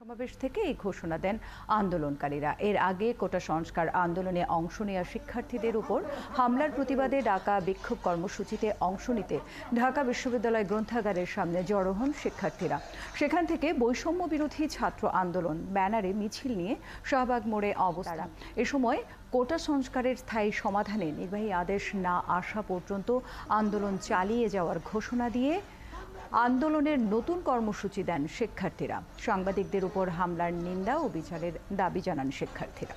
সমাবেশ থেকে এই ঘোষণা দেন আন্দোলনকারীরা। এর আগে কোটা সংস্কার আন্দোলনে অংশ নেওয়া শিক্ষার্থীদের উপর হামলার প্রতিবাদে ডাকা বিক্ষোভ কর্মসূচিতে অংশ নিতে ঢাকা বিশ্ববিদ্যালয় গ্রন্থাগারের সামনে জড়ো হন শিক্ষার্থীরা। সেখান থেকে বৈষম্য বিরোধী ছাত্র আন্দোলন, ব্যানারে মিছিল নিয়ে শাহবাগ মোড়ে অবস্থান। এ সময় কোটা সংস্কারের স্থায়ী সমাধানে নির্বাহী আদেশ না আসা পর্যন্ত আন্দোলন চালিয়ে যাওয়ার ঘোষণা দিয়ে আন্দোলনের নতুন কর্মসূচি দেন শিক্ষার্থীরা। সাংবাদিকদের উপর হামলার নিন্দা ও বিচারের দাবি জানান শিক্ষার্থীরা।